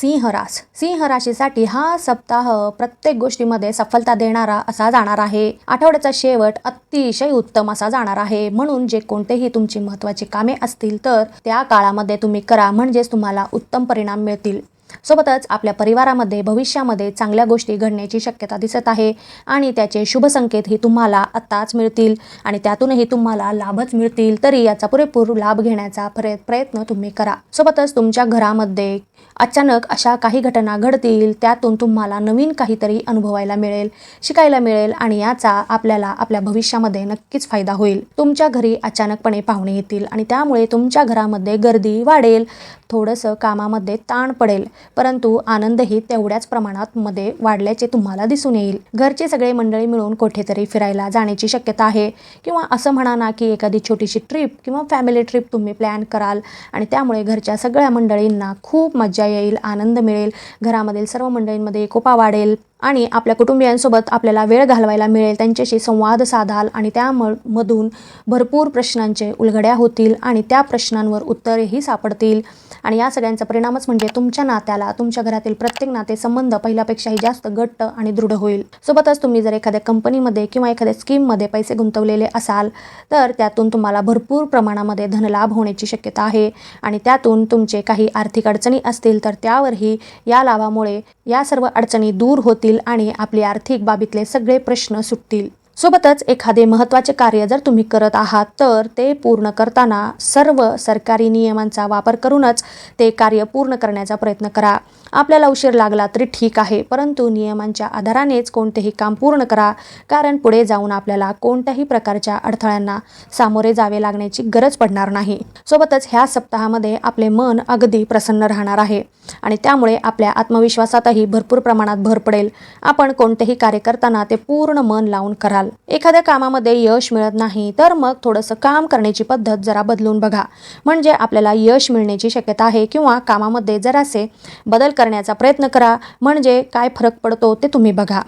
सिंहरास सिंहराशीसाठी हा सप्ताह प्रत्येक गोष्टीमध्ये सफलता देणारा असा जाणार आहे. आठवड्याचा शेवट अतिशय उत्तम असा जाणार आहे. म्हणून जे कोणतेही तुमची महत्त्वाची कामे असतील तर त्या काळामध्ये तुम्ही करा. म्हणजेच तुम्हाला उत्तम परिणाम मिळतील. सोबतच आपल्या परिवारामध्ये भविष्यामध्ये चांगल्या गोष्टी घडण्याची शक्यता दिसत आहे आणि त्याचे शुभ संकेतही तुम्हाला आत्ताच मिळतील आणि त्यातूनही तुम्हाला लाभच मिळतील. तरी याचा पुरेपूर लाभ घेण्याचा प्रयत्न तुम्ही करा. सोबतच तुमच्या घरामध्ये अचानक अशा काही घटना घडतील त्यातून तुम्हाला नवीन काहीतरी अनुभवायला मिळेल शिकायला मिळेल आणि याचा आपल्याला आपल्या भविष्यामध्ये नक्कीच फायदा होईल. तुमच्या घरी अचानकपणे पाहुणे येतील आणि त्यामुळे तुमच्या घरामध्ये गर्दी वाढेल थोडंसं कामामध्ये ताण पडेल. परंतु आनंदही तेवढ्याच प्रमाणात मध्ये वाढल्याचे तुम्हाला दिसून येईल. घरचे सगळे मंडळी मिळून कुठेतरी फिरायला जाण्याची शक्यता आहे. किंवा असं म्हणा ना की एखादी छोटीशी ट्रिप किंवा फॅमिली ट्रिप तुम्ही प्लॅन कराल आणि त्यामुळे घरच्या सगळ्या मंडळींना खूप मज्जा येईल आनंद मिळेल. घरामधील सर्व मंडळींमध्ये एकोपा वाढेल. आणि आपल्या कुटुंबियांसोबत आपल्याला वेळ घालवायला मिळेल त्यांच्याशी संवाद साधाल आणि त्यामधून भरपूर प्रश्नांचे उलगड्या होतील आणि त्या प्रश्नांवर उत्तरेही सापडतील. आणि या सगळ्यांचा परिणामच म्हणजे तुमच्या नात्याला तुमच्या घरातील प्रत्येक नाते संबंध पहिल्यापेक्षाही जास्त घट्ट आणि दृढ होईल. सोबतच तुम्ही जर एखाद्या कंपनीमध्ये किंवा एखाद्या स्कीममध्ये पैसे गुंतवलेले असाल तर त्यातून तुम्हाला भरपूर प्रमाणामध्ये धनलाभ होण्याची शक्यता आहे. आणि त्यातून तुमचे काही आर्थिक अडचणी असतील तर त्यावरही या लाभामुळे या सर्व अडचणी दूर होतील. आणि आपले आर्थिक बाबीतले सगळे प्रश्न सुटतील. सोबतच एखादे महत्त्वाचे कार्य जर तुम्ही करत आहात तर ते पूर्ण करताना सर्व सरकारी नियमांचा वापर करूनच ते कार्य पूर्ण करण्याचा प्रयत्न करा. आपल्याला उशीर लागला तरी ठीक आहे परंतु नियमांच्या आधारानेच कोणतेही काम पूर्ण करा कारण पुढे जाऊन आपल्याला कोणत्याही प्रकारच्या अडथळ्यांना सामोरे जावे लागण्याची गरज पडणार नाही. सोबतच ह्या सप्ताहामध्ये आपले मन अगदी प्रसन्न राहणार आहे आणि त्यामुळे आपल्या आत्मविश्वासातही भरपूर प्रमाणात भर पडेल. आपण कोणतेही कार्य करताना ते पूर्ण मन लावून कराल. एखाद्या कामामध्ये यश मिळत नाही तर मग थोडंसं काम करण्याची पद्धत जरा बदलून बघा. म्हणजे आपल्याला यश मिळण्याची शक्यता आहे किंवा कामामध्ये जरासे बदल करण्याचा प्रयत्न करा. म्हणजे काय फरक पडतो ते तुम्ही बघा.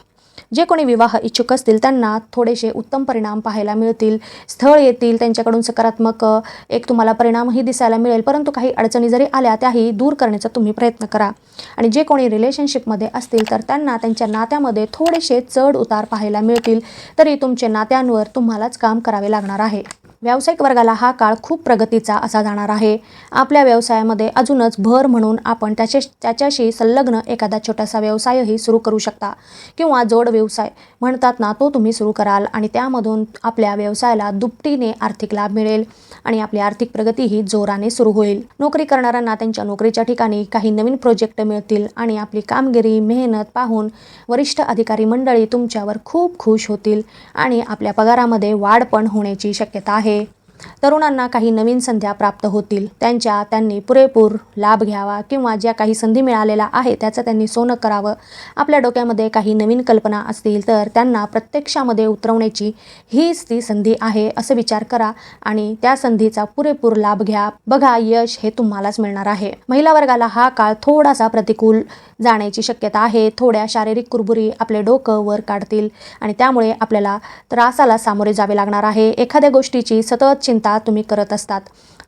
जे कोणी विवाह इच्छुक असतील त्यांना थोडेसे उत्तम परिणाम पाहायला मिळतील. स्थळ येतील त्यांच्याकडून सकारात्मक एक तुम्हाला परिणामही दिसायला मिळेल. परंतु काही अडचणी जरी आल्या त्याही दूर करण्याचा तुम्ही प्रयत्न करा. आणि जे कोणी रिलेशनशिपमध्ये असतील तर त्यांना त्यांच्या नात्यामध्ये थोडेसे चढ उतार पाहायला मिळतील. तरी तुमचे नात्यांवर तुम्हालाच काम करावे लागणार आहे. व्यावसायिक वर्गाला हा काळ खूप प्रगतीचा असा जाणार आहे. आपल्या व्यवसायामध्ये अजूनच भर म्हणून आपण त्याचे त्याच्याशी संलग्न एखादा छोटासा व्यवसायही सुरू करू शकता. किंवा जोड व्यवसाय म्हणतात ना तो तुम्ही सुरू कराल आणि त्यामधून आपल्या व्यवसायाला दुपटीने आर्थिक लाभ मिळेल आणि आपली आर्थिक प्रगतीही जोराने सुरू होईल. नोकरी करणाऱ्यांना त्यांच्या नोकरीच्या ठिकाणी काही नवीन प्रोजेक्ट मिळतील आणि आपली कामगिरी मेहनत पाहून वरिष्ठ अधिकारी मंडळी तुमच्यावर खूप खुश होतील आणि आपल्या पगारामध्ये वाढ पण होण्याची शक्यता आहे. आहे तरुणांना काही नवीन संध्या प्राप्त होतील. त्यांच्या त्यांनी पुरेपूर लाभ घ्यावा किंवा ज्या काही संधी मिळालेल्या आहे त्याचं त्यांनी सोनं करावं. आपल्या डोक्यामध्ये काही नवीन कल्पना असतील तर त्यांना प्रत्यक्षामध्ये उतरवण्याची हीच ती संधी आहे असं विचार करा आणि त्या संधीचा पुरेपूर लाभ घ्या. बघा यश हे तुम्हालाच मिळणार आहे. महिला वर्गाला हा काळ थोडासा प्रतिकूल जाण्याची शक्यता आहे. थोड्या शारीरिक कुरबुरी आपले डोकं वर काढतील आणि त्यामुळे आपल्याला त्रासाला सामोरे जावे लागणार आहे. एखाद्या गोष्टीची सतत चिंता तुम्ही करत असतात.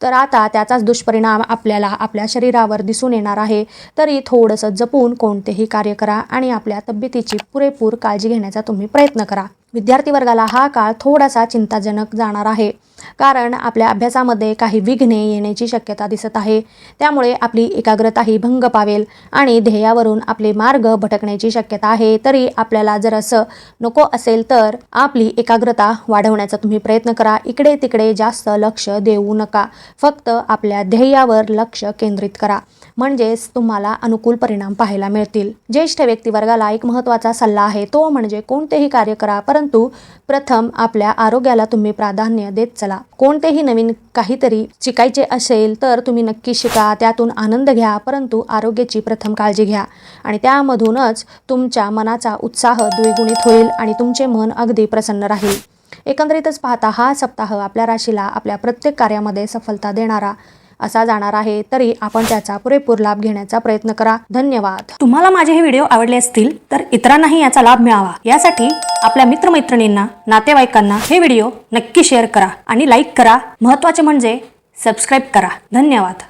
तर आता त्याचाच दुष्परिणाम आपल्याला आपल्या शरीरावर दिसून येणार आहे. तरी थोडंसं जपून कोणतेही कार्य करा आणि आपल्या तब्येतीची पुरेपूर काळजी घेण्याचा तुम्ही प्रयत्न करा. विद्यार्थी वर्गाला हा काळ थोडासा चिंताजनक जाणार आहे. कारण आपल्या अभ्यासामध्ये काही विघ्ने येण्याची शक्यता दिसत आहे. त्यामुळे आपली एकाग्रताही भंग पावेल आणि ध्येयावरून आपले मार्ग भटकण्याची शक्यता आहे. तरी आपल्याला जर असं नको असेल तर आपली एकाग्रता वाढवण्याचा तुम्ही प्रयत्न करा. इकडे तिकडे जास्त लक्ष देऊ नका. फक्त आपल्या ध्येयावर लक्ष केंद्रित करा. म्हणजेच तुम्हाला अनुकूल परिणाम पाहायला मिळतील. ज्येष्ठ व्यक्तिवर्गाला एक महत्त्वाचा सल्ला आहे. तो म्हणजे कोणतेही कार्य करा परंतु प्रथम आपल्या आरोग्याला तुम्ही प्राधान्य देत चला. कोणतेही नवीन काहीतरी शिकायचे असेल तर तुम्ही नक्की शिका त्यातून आनंद घ्या परंतु आरोग्याची प्रथम काळजी घ्या. आणि त्यामधूनच तुमच्या मनाचा उत्साह द्विगुणित होईल आणि तुमचे मन अगदी प्रसन्न राहील. एकंदरीतच पाहता हा सप्ताह आपल्या राशीला आपल्या प्रत्येक कार्यामध्ये सफलता देणारा असा जाणार आहे. तरी आपण त्याचा पुरेपूर लाभ घेण्याचा प्रयत्न करा. धन्यवाद. तुम्हाला माझे हे व्हिडिओ आवडले असतील तर इतरांनाही याचा लाभ मिळावा. यासाठी आपल्या मित्रमैत्रिणींना नातेवाईकांना हे व्हिडिओ नक्की शेअर करा आणि लाईक करा. महत्त्वाचे म्हणजे सबस्क्राईब करा. धन्यवाद.